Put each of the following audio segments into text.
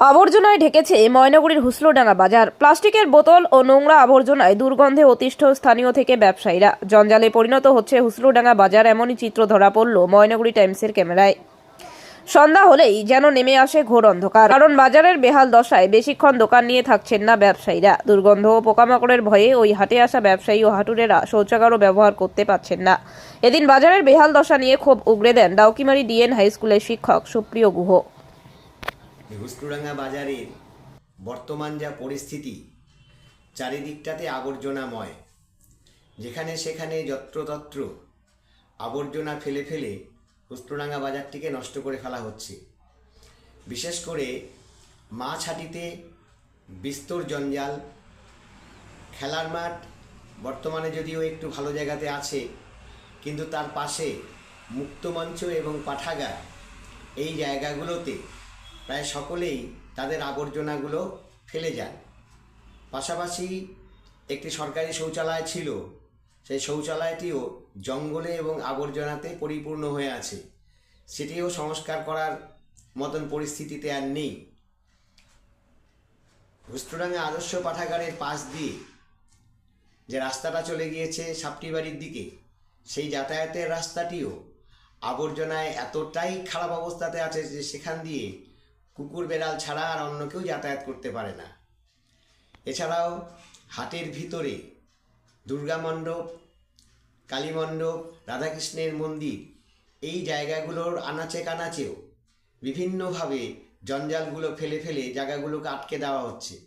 আবর্জনায় ঢেকেছে ময়নাগুড়ির হুসলোডাঙ্গা বাজার। প্লাস্টিকের বোতল ও নোংরা আবর্জনায় দুর্গন্ধে অতিষ্ঠ স্থানীয় থেকে ব্যবসায়ীরা। জঞ্জালে পরিণত হচ্ছে হুসলোডাঙ্গা বাজার, এমনই চিত্র ধরা পড়ল ময়নাগুড়ি টাইমসের ক্যামেরায়। সন্ধ্যা হলেই যেন নেমে আসে ঘোর অন্ধকার, কারণ বাজারের বেহাল দশায় বেশিক্ষণ দোকান নিয়ে থাকছেন না ব্যবসায়ীরা। দুর্গন্ধ ও পোকামাকড়ের ভয়ে ওই হাটে আসা ব্যবসায়ী ও হাটুরেরা শৌচাগারও ব্যবহার করতে পারছেন না। এদিন বাজারের বেহাল দশা নিয়ে ক্ষোভ উগড়ে দেন ডাউকিমারি ডিএন হাই স্কুলের শিক্ষক সুপ্রিয় গুহ। হুসকুডাঙ্গা বাজারের বর্তমান যা পরিস্থিতি, চারিদিকটাতে আবর্জনাময়। যেখানে সেখানে যত্রতত্র আবর্জনা ফেলে ফেলে হুসকুডাঙ্গা বাজারটিকে নষ্ট করে ফেলা হচ্ছে। বিশেষ করে মাছ হাটিতে বিস্তর জঞ্জাল, খেলার মাঠ বর্তমানে যদিও একটু ভালো জায়গাতে আছে, কিন্তু তার পাশে মুক্তমঞ্চ এবং পাঠাগার এই জায়গাগুলোতে প্রায় সকলেই তাদের আবর্জনাগুলো ফেলে যান। পাশাপাশি একটি সরকারি শৌচালয় ছিল। সেই শৌচালয়টিও জঙ্গলে এবং আবর্জনাতে পরিপূর্ণ হয়ে আছে। সেটিও সংস্কার করার মতন পরিস্থিতিতে আর নেই। হুস্টুডাঙ্গা আদর্শ পাঠাগারের পাশ দিয়ে যে রাস্তাটা চলে গিয়েছে সাপটি বাড়ির দিকে, সেই যাতায়াতের রাস্তাটিও আবর্জনায় এতটাই খারাপ অবস্থাতে আছে যে সেখান দিয়ে কুকুর, বেড়াল ছাড়া আর অন্য কেউ যাতায়াত করতে পারে না। এছাড়াও হাটের ভিতরে দুর্গা মণ্ডপ, কালী মণ্ডপ, রাধাকৃষ্ণের মন্দির, এই জায়গাগুলোর আনাচে কানাচেও বিভিন্নভাবে জঞ্জালগুলো ফেলে ফেলে জায়গাগুলোকে আটকে দেওয়া হচ্ছে।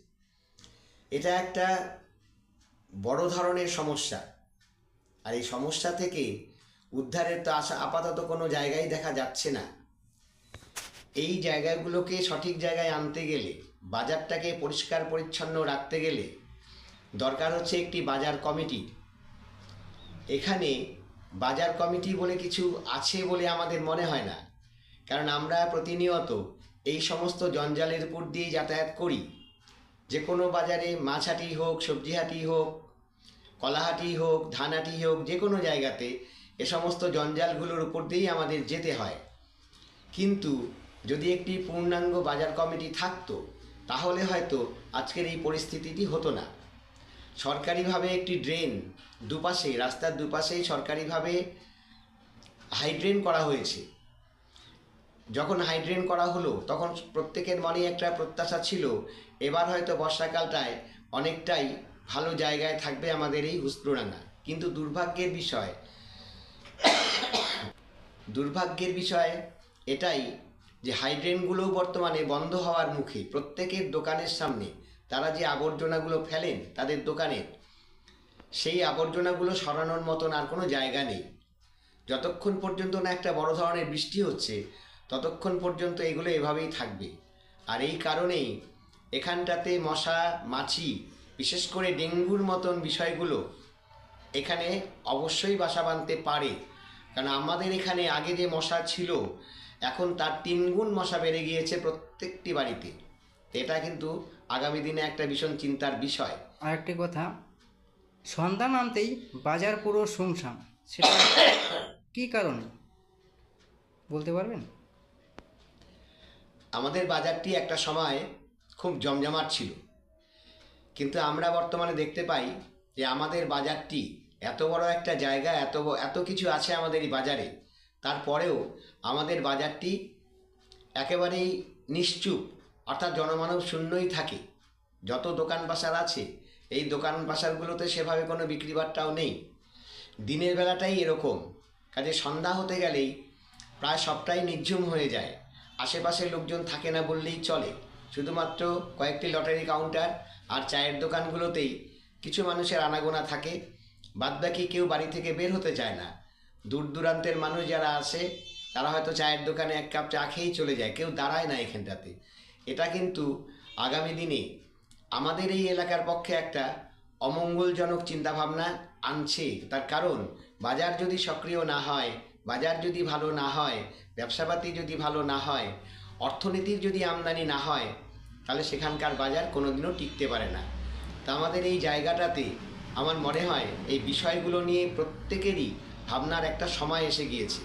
এটা একটা বড় ধরনের সমস্যা। আর এই সমস্যা থেকে উদ্ধারের তো আশা আপাতত কোনো জায়গায় দেখা যাচ্ছে না। এই জায়গাগুলোকে সঠিক জায়গায় আনতে গেলে, বাজারটাকে পরিষ্কার পরিচ্ছন্ন রাখতে গেলে দরকার হচ্ছে একটি বাজার কমিটি। এখানে বাজার কমিটি বলে কিছু আছে বলে আমাদের মনে হয় না। কারণ আমরা প্রতিনিয়ত এই সমস্ত জঞ্জালের উপর দিয়ে যাতায়াত করি। যে কোনো বাজারে মাছ হাটি হোক সবজি হাটি হোক, কলাহাটি হোক, ধানহাটি হোক যে কোনো জায়গাতে এ সমস্ত জঞ্জালগুলোর উপর দিয়েই আমাদের যেতে হয়। কিন্তু যদি একটি পূর্ণাঙ্গ বাজার কমিটি থাকতো, তাহলে হয়তো আজকের এই পরিস্থিতিটি হতো না। সরকারিভাবে একটি ড্রেন দুপাশে, রাস্তার দুপাশেই সরকারিভাবে হাইড্রেন করা হয়েছে। যখন হাইড্রেন করা হলো, তখন প্রত্যেকের মনে একটা প্রত্যাশা ছিল, এবার হয়তো বর্ষাকালটায় অনেকটাই ভালো জায়গায় থাকবে আমাদের এই হুসপ্রুরাঙ্গা কিন্তু দুর্ভাগ্যের বিষয় দুর্ভাগ্যের বিষয় এটাই যে হাইড্রেনগুলো বর্তমানে বন্ধ হওয়ার মুখে প্রত্যেকের দোকানের সামনে তারা যে আবর্জনাগুলো ফেলেন তাদের দোকানে, সেই আবর্জনাগুলো সরানোর মতন আর কোনো জায়গা নেই। যতক্ষণ পর্যন্ত না একটা বড় ধরনের বৃষ্টি হচ্ছে, ততক্ষণ পর্যন্ত এগুলো এভাবেই থাকবে। আর এই কারণেই এখানটাতে মশা, মাছি, বিশেষ করে ডেঙ্গুর মতন বিষয়গুলো এখানে অবশ্যই বাসা বাঁধতে পারে। কারণ আমাদের এখানে আগে যে মশা ছিল এখন তার তিনগুণ মশা বেড়ে গিয়েছে প্রত্যেকটি বাড়িতে। এটা কিন্তু আগামী দিনে একটা ভীষণ চিন্তার বিষয়। আর একটি কথা সন্ধ্যা নামতেই বাজার পুরো শুনশান সেটা কী কারণে? বলতে পারবেন? আমাদের বাজারটি একটা সময় খুব জমজমাট ছিল। কিন্তু আমরা বর্তমানে দেখতে পাই যে আমাদের বাজারটি এত বড় একটা জায়গা এত এত কিছু আছে আমাদের এই বাজারে। তারপরেও আমাদের বাজারটি একেবারেই নিশ্চুপ, অর্থাৎ জনমানব শূন্যই থাকে। যত দোকান বাসার আছে, এই দোকান বাসারগুলোতে সেভাবে কোনো বিক্রি বাট্টাও নেই। দিনের বেলাটাই এরকম, কাজে সন্ধ্যা হতে গেলেই প্রায় সবটাই নির্ঝুম হয়ে যায়। আশেপাশে লোকজন থাকে না বললেই চলে। শুধুমাত্র কয়েকটি লটারি কাউন্টার আর চায়ের দোকানগুলোতেই কিছু মানুষের আনাগোনা থাকে, বাদবাকি কেউ বাড়ি থেকে বের হতে চায় না। দূর দূরান্তের মানুষ যারা আসে, তারা হয়তো চায়ের দোকানে এক কাপ চা খেয়েই চলে যায়, কেউ দাঁড়ায় না এখানটাতে। এটা কিন্তু আগামী দিনে আমাদের এই এলাকার পক্ষে একটা অমঙ্গলজনক চিন্তাভাবনা আনছে। তার কারণ, বাজার যদি সক্রিয় না হয়, বাজার যদি ভালো না হয়, ব্যবসাপাতি যদি ভালো না হয়, অর্থনীতির যদি আমদানি না হয়, তাহলে সেখানকার বাজার কোনোদিনও টিকতে পারে না। তা আমাদের এই জায়গাটাতে আমার মনে হয় এই বিষয়গুলো নিয়ে প্রত্যেকেরই ভাবনার একটা সময় এসে গিয়েছে।